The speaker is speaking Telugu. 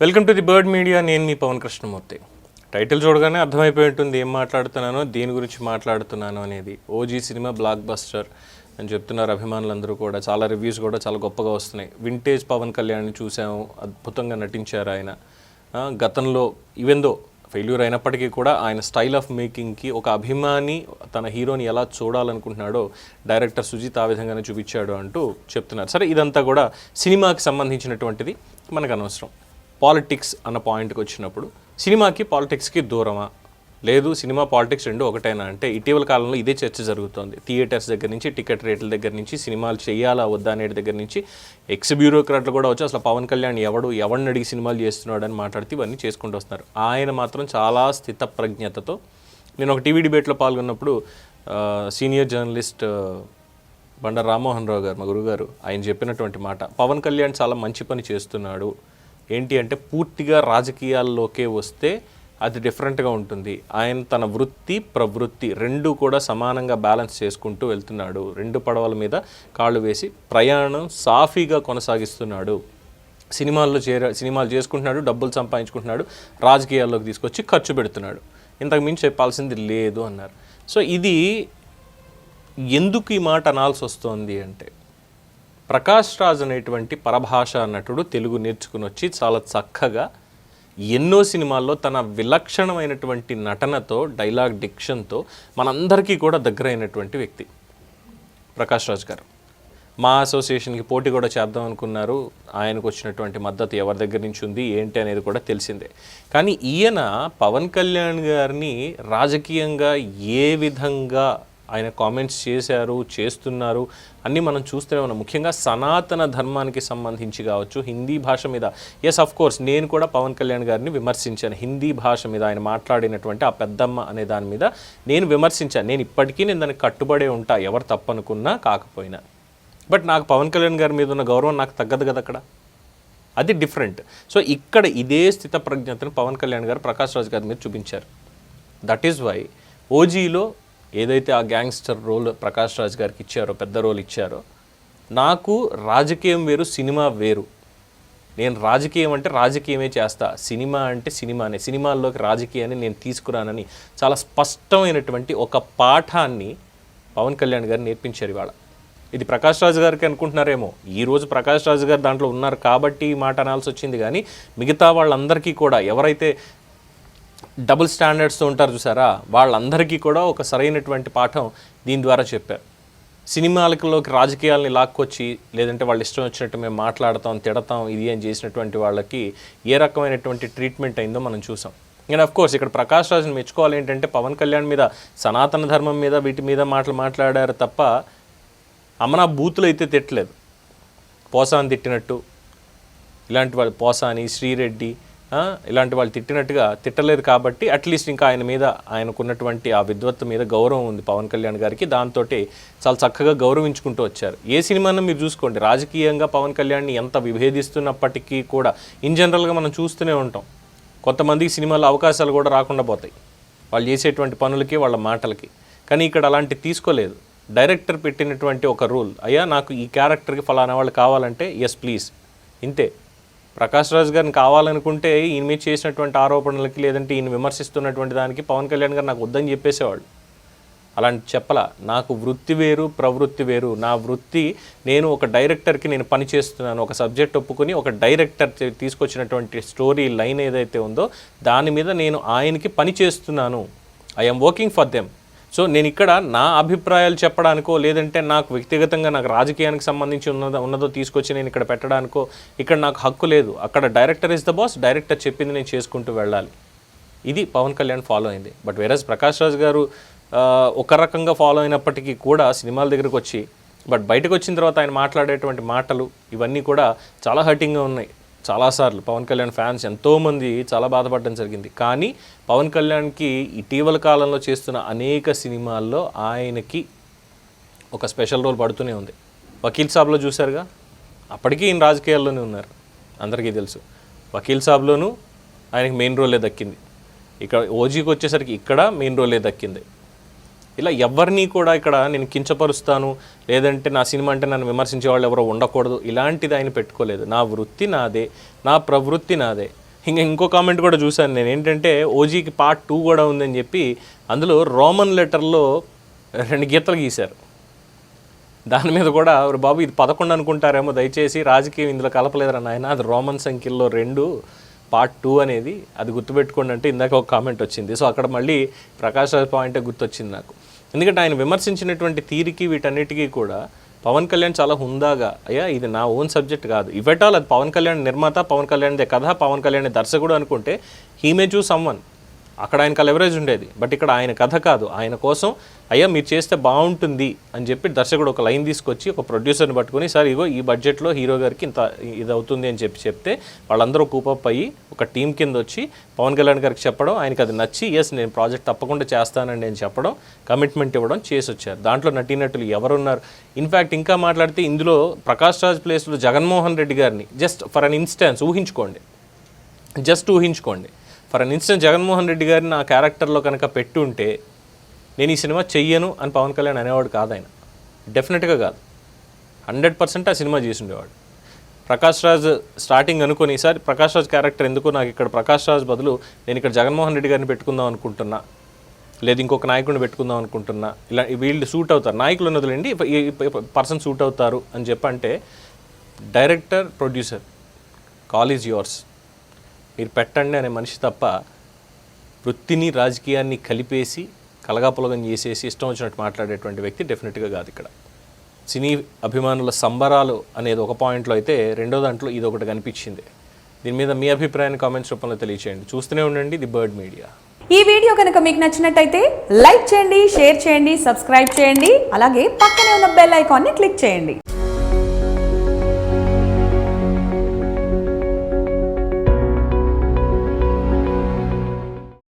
Welcome to the Bird Media. నేను మీ పవన్ కృష్ణమూర్తి. టైటిల్ చూడగానే అర్థమైపోయి ఉంటుంది ఏం మాట్లాడుతున్నానో దేని గురించి మాట్లాడుతున్నాను అనేది. ఓజీ సినిమా బ్లాక్ బస్టర్ అని చెప్తున్నారు అభిమానులందరూ కూడా. చాలా రివ్యూస్ కూడా చాలా గొప్పగా వస్తున్నాయి. వింటేజ్ పవన్ కళ్యాణ్ని చూసాము. అద్భుతంగా నటించారు ఆయన. గతంలో ఈవెందో ఫెయిల్యూర్ అయినప్పటికీ కూడా ఆయన స్టైల్ ఆఫ్ మేకింగ్కి ఒక అభిమాని తన హీరోని ఎలా చూడాలనుకుంటున్నాడో డైరెక్టర్ సుజిత్ ఆ విధంగానే చూపించాడు అంటూ చెప్తున్నారు. సరే ఇదంతా కూడా సినిమాకి సంబంధించినటువంటిది మనకు అనవసరం. పాలిటిక్స్ అన్న పాయింట్కి వచ్చినప్పుడు సినిమాకి పాలిటిక్స్కి దూరమా? లేదు సినిమా పాలిటిక్స్ రెండు ఒకటేనా? అంటే ఇటీవల కాలంలో ఇదే చర్చ జరుగుతోంది. థియేటర్స్ దగ్గర నుంచి టికెట్ రేట్ల దగ్గర నుంచి సినిమాలు చేయాలా వద్దా అనేటి దగ్గర నుంచి ఎక్స్ బ్యూరోక్రాట్లు కూడా వచ్చి అసలు పవన్ కళ్యాణ్ ఎవడు ఎవరిని అడిగి సినిమాలు చేస్తున్నాడు అని మాట్లాడితే ఇవన్నీ చేసుకుంటూ వస్తున్నారు. ఆయన మాత్రం చాలా స్థితప్రజ్ఞతతో నేను ఒక టీవీ డిబేట్లో పాల్గొన్నప్పుడు సీనియర్ జర్నలిస్ట్ బండ రామ్మోహన్ రావు గారు మా గురుగారు ఆయన చెప్పినటువంటి మాట పవన్ కళ్యాణ్ చాలా మంచి పని చేస్తున్నాడు. ఏంటి అంటే పూర్తిగా రాజకీయాల్లోకే వస్తే అది డిఫరెంట్గా ఉంటుంది. ఆయన తన వృత్తి ప్రవృత్తి రెండు కూడా సమానంగా బ్యాలెన్స్ చేసుకుంటూ వెళ్తున్నాడు. రెండు పడవల మీద కాళ్ళు వేసి ప్రయాణం సాఫీగా కొనసాగిస్తున్నాడు. సినిమాల్లో చేర సినిమాలు చేసుకుంటున్నాడు డబ్బులు సంపాదించుకుంటున్నాడు రాజకీయాల్లోకి తీసుకొచ్చి ఖర్చు పెడుతున్నాడు. ఇంతకు మించి చెప్పాల్సింది లేదు అన్నారు. సో ఇది ఎందుకు ఈ మాట అనాల్సి వస్తోంది అంటే ప్రకాష్ రాజ్ అనేటువంటి పరభాష నటుడు తెలుగు నేర్చుకుని వచ్చి చాలా చక్కగా ఎన్నో సినిమాల్లో తన విలక్షణమైనటువంటి నటనతో డైలాగ్ డిక్షన్తో మనందరికీ కూడా దగ్గరైనటువంటి వ్యక్తి ప్రకాష్ రాజ్ గారు. మా అసోసియేషన్కి పోటీ కూడా చేద్దాం అనుకున్నారు. ఆయనకు వచ్చినటువంటి మద్దతు ఎవరి దగ్గర నుంచి ఉంది ఏంటి అనేది కూడా తెలిసిందే. కానీ ఈయన పవన్ కళ్యాణ్ గారిని రాజకీయంగా ఏ విధంగా ఆయన కామెంట్స్ చేశారు చేస్తున్నారు. అన్నీ మనం చూస్తూనే ఉన్నాం. ముఖ్యంగా సనాతన ధర్మానికి సంబంధించి కావచ్చు హిందీ భాష మీద. ఎస్ అఫ్ కోర్స్ నేను కూడా పవన్ కళ్యాణ్ గారిని విమర్శించాను. హిందీ భాష మీద ఆయన మాట్లాడినటువంటి ఆ పెద్దమ్మ అనే దాని మీద నేను విమర్శించాను. నేను ఇప్పటికీ నేను దానికి కట్టుబడే ఉంటా ఎవరు తప్పనుకున్నా కాకపోయినా. బట్ నాకు పవన్ కళ్యాణ్ గారి మీద ఉన్న గౌరవం నాకు తగ్గదు కదా అక్కడ. అది డిఫరెంట్ సో ఇక్కడ ఇదే స్థిత ప్రజ్ఞతను పవన్ కళ్యాణ్ గారు ప్రకాష్ రాజ్ గారి మీద చూపించారు. దట్ ఈస్ వై ఓజీలో ఏదైతే ఆ గ్యాంగ్స్టర్ రోల్ ప్రకాష్ రాజ్ గారికి ఇచ్చారో పెద్ద రోల్ ఇచ్చారో నాకు రాజకీయం వేరు సినిమా వేరు. నేను రాజకీయం అంటే రాజకీయమే చేస్తా. సినిమా అంటే సినిమానే. సినిమాల్లోకి రాజకీయాన్ని నేను తీసుకురానని చాలా స్పష్టమైనటువంటి ఒక పాఠాన్ని పవన్ కళ్యాణ్ గారు నేర్పించారు ఇవాళ. ఇది ప్రకాష్ రాజు గారికి అనుకుంటున్నారేమో. ఈరోజు ప్రకాష్ రాజు గారు దాంట్లో ఉన్నారు కాబట్టి ఈ మాట అనాల్సి వచ్చింది. కానీ మిగతా వాళ్ళందరికీ కూడా ఎవరైతే డబుల్ స్టాండర్డ్స్తో ఉంటారు చూసారా? వాళ్ళందరికీ కూడా ఒక సరైనటువంటి పాఠం దీని ద్వారా చెప్పారు. సినిమాలలోకి రాజకీయాలని లాక్కొచ్చి లేదంటే వాళ్ళు ఇష్టం వచ్చినట్టు మేము మాట్లాడతాం తిడతాం ఇది అని చేసినటువంటి వాళ్ళకి ఏ రకమైనటువంటి ట్రీట్మెంట్ అయిందో మనం చూసాం. నేను అఫ్ కోర్స్ ఇక్కడ ప్రకాష్ రాజుని మెచ్చుకోవాలి ఏంటంటే పవన్ కళ్యాణ్ మీద సనాతన ధర్మం మీద వీటి మీద మాటలు మాట్లాడారు తప్ప అమనా బూతులు అయితే తిట్టలేదు. పోసాని తిట్టినట్టు ఇలాంటి వాళ్ళు పోసాని శ్రీరెడ్డి ఇలాంటి వాళ్ళు తిట్టినట్టుగా తిట్టలేదు కాబట్టి అట్లీస్ట్ ఇంకా ఆయన మీద ఆయనకున్నటువంటి ఆ విద్వత్తు మీద గౌరవం ఉంది పవన్ కళ్యాణ్ గారికి. దాంతో చాలా చక్కగా గౌరవించుకుంటూ వచ్చారు. ఏ సినిమాను మీరు చూసుకోండి. రాజకీయంగా పవన్ కళ్యాణ్ని ఎంత విభేదిస్తున్నప్పటికీ కూడా ఇన్ జనరల్గా మనం చూస్తూనే ఉంటాం. కొంతమందికి సినిమాలో అవకాశాలు కూడా రాకుండా పోతాయి. వాళ్ళు చేసేటువంటి పనులకి వాళ్ళ మాటలకి. కానీ ఇక్కడ అలాంటి తీసుకోలేదు. డైరెక్టర్ పెట్టినటువంటి ఒక రూల్ అయ్యా నాకు ఈ క్యారెక్టర్కి ఫలానా వాళ్ళు కావాలంటే ఎస్ ప్లీజ్ ఇంతే. ప్రకాష్ రాజ్ గారిని కావాలనుకుంటే ఈయన మీద చేసినటువంటి ఆరోపణలకి లేదంటే ఈయన విమర్శిస్తున్నటువంటి దానికి పవన్ కళ్యాణ్ గారు నాకు వద్దని చెప్పేసేవాళ్ళు. అలాంటి చెప్పలా నాకు వృత్తి వేరు ప్రవృత్తి వేరు. నా వృత్తి నేను ఒక డైరెక్టర్కి నేను పని చేస్తున్నాను. ఒక సబ్జెక్ట్ ఒప్పుకొని ఒక డైరెక్టర్ తీసుకొచ్చినటువంటి స్టోరీ లైన్ ఏదైతే ఉందో దాని మీద నేను ఆయనకి పని చేస్తున్నాను. I'm working for them. So నేను ఇక్కడ నా అభిప్రాయాలు చెప్పడానికో లేదంటే నాకు వ్యక్తిగతంగా నాకు రాజకీయానికి సంబంధించి ఉన్నదో ఉన్నదో తీసుకొచ్చి నేను ఇక్కడ పెట్టడానికో ఇక్కడ నాకు హక్కు లేదు. అక్కడ director is the boss director చెప్పింది నేను చేసుకుంటూ వెళ్ళాలి. ఇది పవన్ కళ్యాణ్ ఫాలో అయింది. బట్ వేరస్ ప్రకాష్ రాజ్ గారు ఒక రకంగా ఫాలో అయినప్పటికీ కూడా సినిమాల దగ్గరకు వచ్చి బట్ బయటకు వచ్చిన తర్వాత ఆయన మాట్లాడేటువంటి మాటలు ఇవన్నీ కూడా చాలా హర్టింగ్గా ఉన్నాయి. చాలాసార్లు పవన్ కళ్యాణ్ ఫ్యాన్స్ ఎంతోమంది చాలా బాధపడడం జరిగింది. కానీ పవన్ కళ్యాణ్కి ఇటీవల కాలంలో చేస్తున్న అనేక సినిమాల్లో ఆయనకి ఒక స్పెషల్ రోల్ పడుతూనే ఉంది. వకీల్ సాబ్లో చూశారుగా? అప్పటికీ ఈయన రాజకీయాల్లోనే ఉన్నారు. అందరికీ తెలుసు. వకీల్ సాబ్లోనూ ఆయనకి మెయిన్ రోలే దక్కింది. ఇక్కడ ఓజీకి వచ్చేసరికి ఇక్కడ మెయిన్ రోలే దక్కింది. ఇలా ఎవరిని కూడా ఇక్కడ నేను కించపరుస్తాను లేదంటే నా సినిమా అంటే నన్ను విమర్శించే వాళ్ళు ఎవరో ఉండకూడదు ఇలాంటిది ఆయన పెట్టుకోలేదు. నా వృత్తి నాదే నా ప్రవృత్తి నాదే. ఇంకా ఇంకో కామెంట్ కూడా చూశాను నేను. ఏంటంటే ఓజీకి పార్ట్ టూ కూడా ఉందని చెప్పి అందులో రోమన్ లెటర్లో రెండు గీతలు గీశారు. దాని మీద కూడా బాబు ఇది పదకొండు అనుకుంటారేమో దయచేసి రాజకీయం ఇందులో కలపలేదురా నాయన అది రోమన్ సంఖ్యల్లో రెండు పార్ట్ టూ అనేది అది గుర్తుపెట్టుకోండి అంటే ఇందాక ఒక కామెంట్ వచ్చింది. సో అక్కడ మళ్ళీ ప్రకాష్ రాజ్ పాయింటే గుర్తొచ్చింది నాకు. ఎందుకంటే ఆయన విమర్శించినటువంటి తీరికి వీటన్నిటికీ కూడా పవన్ కళ్యాణ్ చాలా హుందాగా అయ్యా ఇది నా ఓన్ సబ్జెక్ట్ కాదు. ఇవటాల్ అది పవన్ కళ్యాణ్ నిర్మాత పవన్ కళ్యాణ్ దే కథ పవన్ కళ్యాణ్ దర్శకుడు అనుకుంటే హీ మే చూ సమ్వన్ అక్కడ ఆయనకు లెవరేజ్ ఉండేది. బట్ ఇక్కడ ఆయన కథ కాదు. ఆయన కోసం అయ్యా మీరు చేస్తే బాగుంటుంది అని చెప్పి దర్శకుడు ఒక లైన్ తీసుకొచ్చి ఒక ప్రొడ్యూసర్ని పట్టుకొని సార్ ఇగో ఈ బడ్జెట్లో హీరో గారికి ఇంత ఇది అవుతుంది అని చెప్పి చెప్తే వాళ్ళందరూ కూపప్ అయ్యి ఒక టీం కింద వచ్చి పవన్ కళ్యాణ్ గారికి చెప్పడం ఆయనకి అది నచ్చి ఎస్ నేను ప్రాజెక్ట్ తప్పకుండా చేస్తానండి అని చెప్పడం కమిట్మెంట్ ఇవ్వడం చేసి వచ్చారు దాంట్లో నటీనటులు ఎవరున్నారు? ఇన్ఫ్యాక్ట్ ఇంకా మాట్లాడితే ఇందులో ప్రకాష్ రాజ్ ప్లేస్లో జగన్మోహన్ రెడ్డి గారిని జస్ట్ ఫర్ అన్ ఇన్స్టెన్స్ ఊహించుకోండి. జస్ట్ ఊహించుకోండి. For an instant Jaganmohan Reddy గారిని నా క్యారెక్టర్లో కనుక పెట్టుంటే నేను ఈ సినిమా చెయ్యను అని పవన్ కళ్యాణ్ అనేవాడు కాదు ఆయన. డెఫినెట్గా కాదు. హండ్రెడ్ పర్సెంట్ ఆ సినిమా చేసిండేవాడు. ప్రకాష్ రాజ్ స్టార్టింగ్ అనుకుని ఈసారి ప్రకాష్ రాజ్ క్యారెక్టర్ ఎందుకు నాకు ఇక్కడ ప్రకాష్ రాజ్ బదులు నేను ఇక్కడ జగన్మోహన్ రెడ్డి గారిని పెట్టుకుందాం అనుకుంటున్నా లేదు ఇంకొక నాయకుడిని పెట్టుకుందాం అనుకుంటున్నా ఇలా వీళ్ళు సూట్ అవుతారు. నాయకులు ఉన్నదిలేండి ఈ పర్సన్ సూట్ అవుతారు అని చెప్పంటే director producer call is yours మీరు పెట్టండి అనే మనిషి తప్ప వృత్తిని రాజకీయాన్ని కలిపేసి కలగాపులగం చేసేసి ఇష్టం వచ్చినట్టు మాట్లాడేటువంటి వ్యక్తి డెఫినెట్గా కాదు ఇక్కడ. సినీ అభిమానుల సంబరాలు అనేది ఒక పాయింట్లో అయితే రెండో దాంట్లో ఇది ఒకటి కనిపించింది. దీని మీద మీ అభిప్రాయాన్ని కామెంట్స్ రూపంలో తెలియచేయండి. చూస్తూనే ఉండండి ది బర్డ్ మీడియా. ఈ వీడియో కనుక మీకు నచ్చినట్టయితే లైక్ చేయండి షేర్ చేయండి సబ్స్క్రైబ్ చేయండి అలాగే పక్కనే ఉన్న బెల్ ఐకాన్ని క్లిక్ చేయండి.